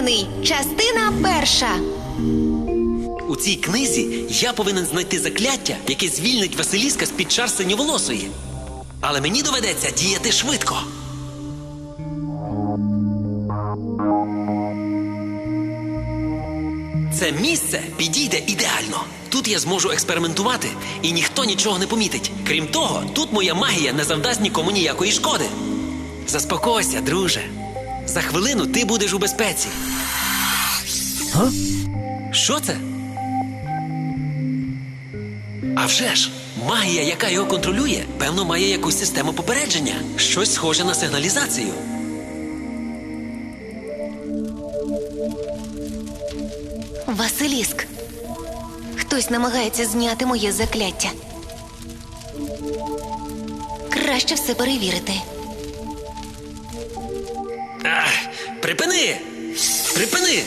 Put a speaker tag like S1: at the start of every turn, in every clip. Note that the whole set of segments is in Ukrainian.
S1: Безсмертний. Частина перша.
S2: У цій книзі я повинен знайти закляття, яке звільнить Василіска з під чар синьоволосої. Але мені доведеться діяти швидко. Це місце підійде ідеально. Тут я зможу експериментувати, і ніхто нічого не помітить. Крім того, тут моя магія не завдасть нікому ніякої шкоди. Заспокойся, друже. За хвилину ти будеш у безпеці. Що це? А вже ж, магія, яка його контролює, певно, має якусь систему попередження. Щось схоже на сигналізацію.
S1: Василіск. Хтось намагається зняти моє закляття. Краще все перевірити.
S2: Припини! Припини!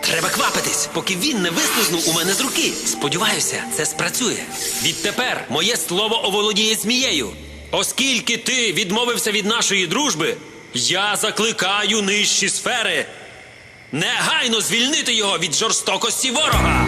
S2: Треба квапитись, поки він не вислизнув у мене з руки. Сподіваюся, це спрацює. Відтепер моє слово оволодіє змією. Оскільки ти відмовився від нашої дружби, я закликаю нижчі сфери. Негайно звільнити його від жорстокості ворога.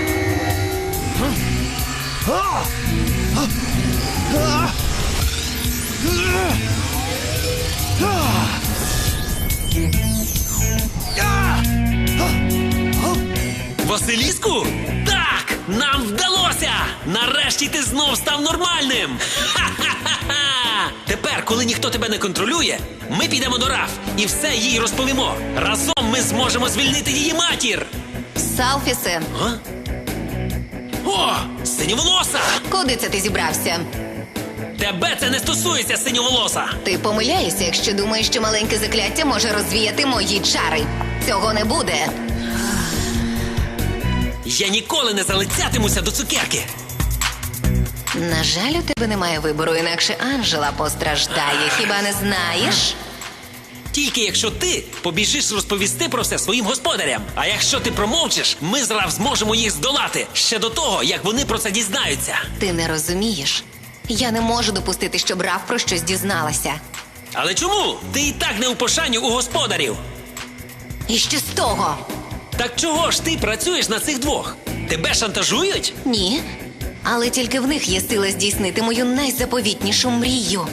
S2: Василіску? Так! Нам вдалося! Нарешті ти знов став нормальним! Ха-ха-ха-ха! Тепер, коли ніхто тебе не контролює, ми підемо до Раф і все їй розповімо. Разом ми зможемо звільнити її матір.
S1: Салфісе,
S2: А? О, синьоволоса!
S1: куди це ти зібрався?
S2: Тебе це не стосується, синьоволоса!
S1: Ти помиляєшся, якщо думаєш, що маленьке закляття може розвіяти мої чари. Цього не буде.
S2: Я ніколи не залицятимуся до цукерки.
S1: На жаль, у тебе немає вибору, інакше Анжела постраждає. Хіба не знаєш?
S2: Тільки якщо ти побіжиш розповісти про все своїм господарям. А якщо ти промовчиш, ми з Раф зможемо їх здолати ще до того, як вони про це дізнаються.
S1: Ти не розумієш. Я не можу допустити, щоб Раф про щось дізналася.
S2: Але чому? Ти і так не у пошані у господарів.
S1: І що з того?
S2: Так чого ж ти працюєш на цих двох? Тебе шантажують?
S1: Ні. Але тільки в них є сила здійснити мою найзаповітнішу мрію.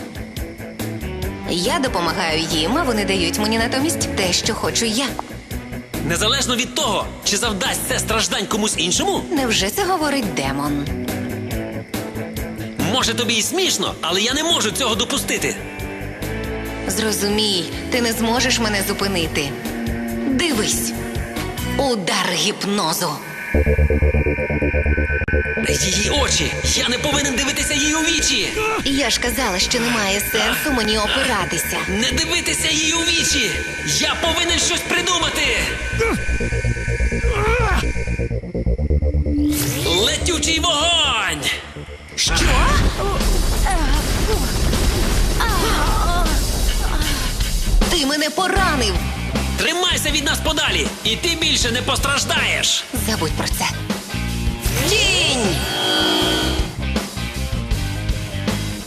S1: Я допомагаю їм, а вони дають мені натомість те, що хочу я.
S2: Незалежно від того, чи завдасть це страждань комусь іншому?
S1: Невже це говорить демон?
S2: Може тобі і смішно, але я не можу цього допустити.
S1: Зрозумій, ти не зможеш мене зупинити. Дивись. Удар гіпнозу.
S2: Її очі! Я не повинен дивитися їй у вічі!
S1: Я ж казала, що немає сенсу мені опиратися.
S2: Не дивитися їй у вічі! Я повинен щось придумати! Летючий вогонь!
S1: Що? Ти мене поранив.
S2: Тримайся від нас подалі, і ти більше не постраждаєш!
S1: Забудь про це. Тінь!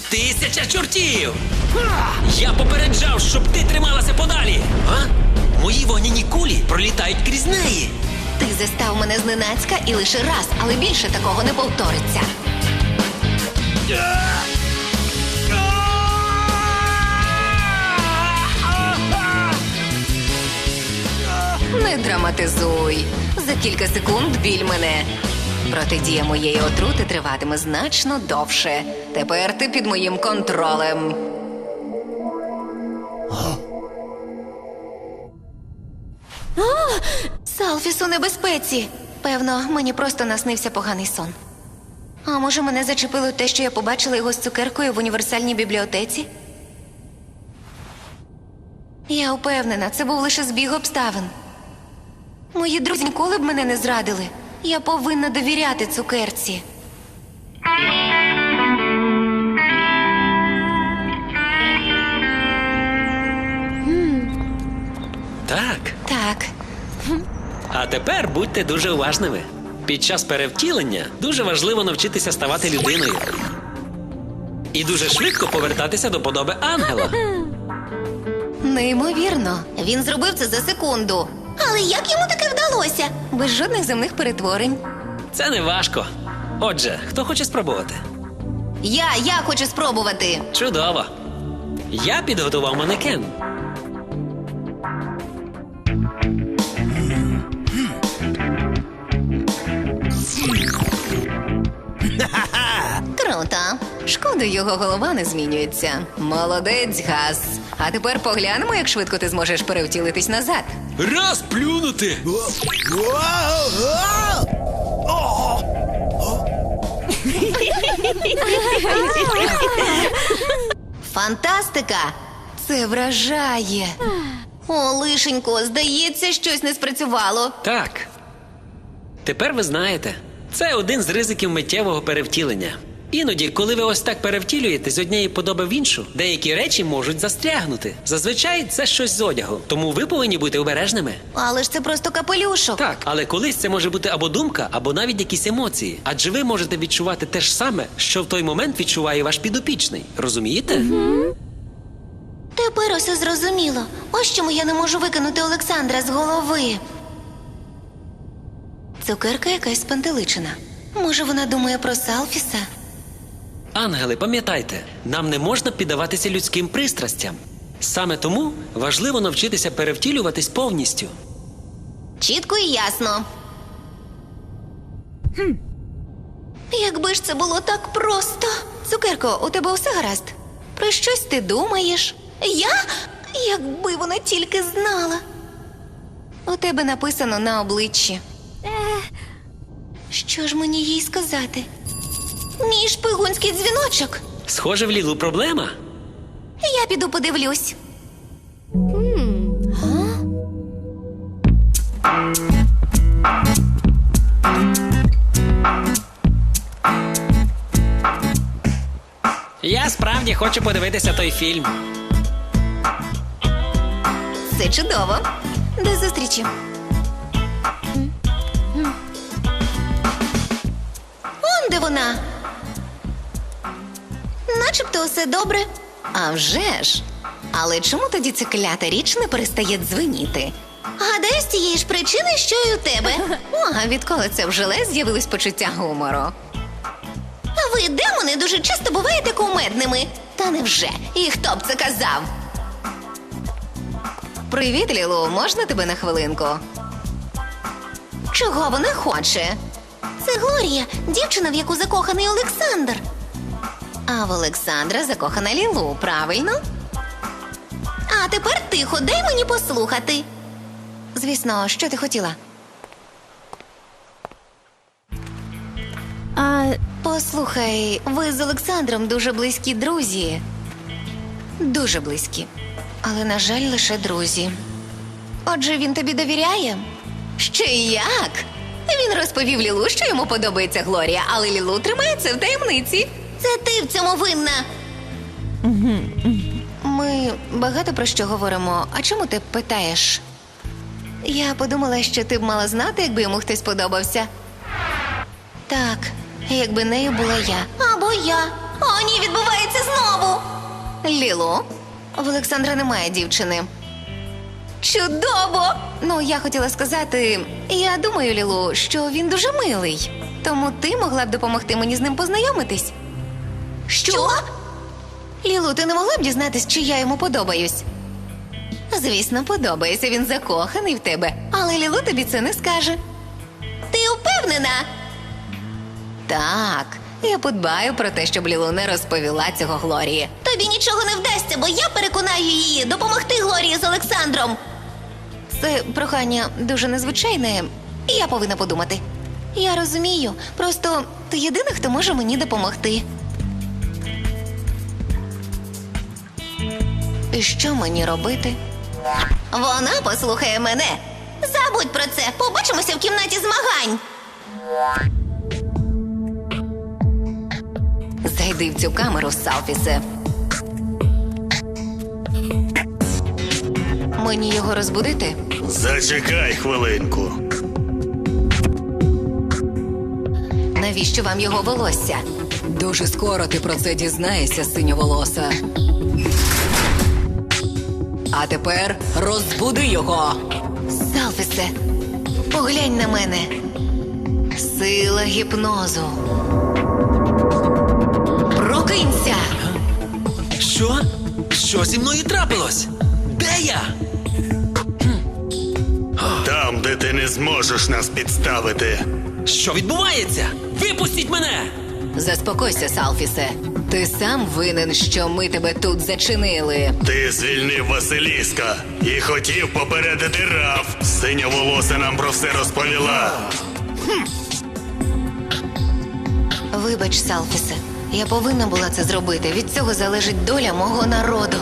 S2: Тисяча чортів! Я попереджав, щоб ти трималася подалі! А? Мої вогняні кулі пролітають крізь неї!
S1: Ти застав мене зненацька і лише раз, але більше такого не повториться. Драматизуй. За кілька секунд біль мене. Протидія моєї отрути триватиме значно довше. Тепер ти під моїм контролем. А! Салфіс у небезпеці. Певно, мені просто наснився поганий сон. А може, мене зачепило те, що я побачила його з цукеркою в універсальній бібліотеці? Я впевнена, це був лише збіг обставин. Мої друзі ніколи б мене не зрадили. Я повинна довіряти цукерці.
S2: Так.
S1: Так,
S2: А тепер будьте дуже уважними. Під час перевтілення дуже важливо навчитися ставати людиною. І дуже швидко повертатися до подоби ангела.
S1: Неймовірно, він зробив це за секунду. Але як йому таке вдалося? Без жодних земних перетворень.
S2: Це не важко. Отже, хто хоче спробувати?
S1: Я, я хочу спробувати.
S2: Чудово. Я підготував манекен.
S1: Шкода, його голова не змінюється. Молодець, Газ. А тепер поглянемо, як швидко ти зможеш перевтілитись назад.
S2: Раз плюнути!
S1: Фантастика! Це вражає. О, лишенько, здається, щось не спрацювало.
S2: Так. Тепер ви знаєте, це один з ризиків миттєвого перевтілення. Іноді, коли ви ось так перевтілюєте з однієї подоби в іншу, деякі речі можуть застрягнути. Зазвичай це щось з одягу, тому ви повинні бути обережними.
S1: Але ж це просто капелюшок.
S2: Так, але колись це може бути або думка, або навіть якісь емоції. Адже ви можете відчувати те ж саме, що в той момент відчуває ваш підопічний. Розумієте?
S1: Тепер усе зрозуміло. Ось чому я не можу викинути Олександра з голови. Цукерка якась спантеличена. Може, вона думає про Салфіса?
S2: Ангели, пам'ятайте, нам не можна піддаватися людським пристрастям. Саме тому важливо навчитися перевтілюватись повністю.
S1: Чітко і ясно. Якби ж це було так просто. Цукерко, у тебе все гаразд? Про щось ти думаєш? Я? Якби вона тільки знала. У тебе написано на обличчі. Що ж мені їй сказати? Мій шпигунський дзвіночок.
S2: Схоже, в Лілу проблема.
S1: Я піду подивлюсь.
S2: Я справді хочу подивитися той фільм.
S1: Це чудово. До зустрічі. Он де вона. Начебто усе добре. А вже ж. Але чому тоді ця клята річ не перестає дзвеніти? Гадаю, з тієї ж причини, що й у тебе. О, а відколи це в желе з'явилось почуття гумору. Ви, демони, дуже часто буваєте кумедними. Та невже? І хто б це казав? Привіт, Лілу, можна тебе на хвилинку? Чого вона хоче? Це Глорія, дівчина, в яку закоханий Олександр. А в Олександра закохана Лілу, правильно? А тепер тихо, дай мені послухати. Звісно, що ти хотіла?
S3: А
S1: Послухай, ви з Олександром дуже близькі друзі. Дуже близькі. Але, на жаль, лише друзі. Отже, він тобі довіряє? Ще як? Він розповів Лілу, що йому подобається Глорія, але Лілу тримається в таємниці. Це ти в цьому винна. Ми багато про що говоримо. А чому ти питаєш? Я подумала, що ти б мала знати, якби йому хтось подобався. Так, якби нею була я. Або я. О, ні, відбувається знову. Ліло, в Олександра немає дівчини. Чудово! Ну, я хотіла сказати, я думаю, Лілу, що він дуже милий. Тому ти могла б допомогти мені з ним познайомитись. Що? Лілу, ти не могла б дізнатись, чи я йому подобаюсь? Звісно, подобається. Він закоханий в тебе, але Лілу тобі це не скаже. Ти упевнена? Так, я подбаю про те, щоб Лілу не розповіла цього Глорії. Тобі нічого не вдасться, бо я переконаю її допомогти Глорії з Олександром. Це прохання дуже незвичайне, і я повинна подумати. Я розумію, просто ти єдина, хто може мені допомогти. І що мені робити? Вона послухає мене. Забудь про це. Побачимося в кімнаті змагань. Зайди в цю камеру, Салфісе. Мені його розбудити?
S4: Зачекай хвилинку.
S1: Навіщо вам його волосся?
S5: Дуже скоро ти про це дізнаєшся, синьоволоса.
S3: А тепер розбуди його.
S1: Салфісе, поглянь на мене. Сила гіпнозу. Прокинься!
S2: Що? Що зі мною трапилось? Де я?
S4: Там, де ти не зможеш нас підставити.
S2: Що відбувається? Випустіть мене!
S3: Заспокойся, Салфісе. Ти сам винен, що ми тебе тут зачинили.
S4: Ти звільнив Василіска і хотів попередити Раф. Синьоволоса нам про все розповіла.
S1: Вибач, Салфісе, я повинна була це зробити. Від цього залежить доля мого народу.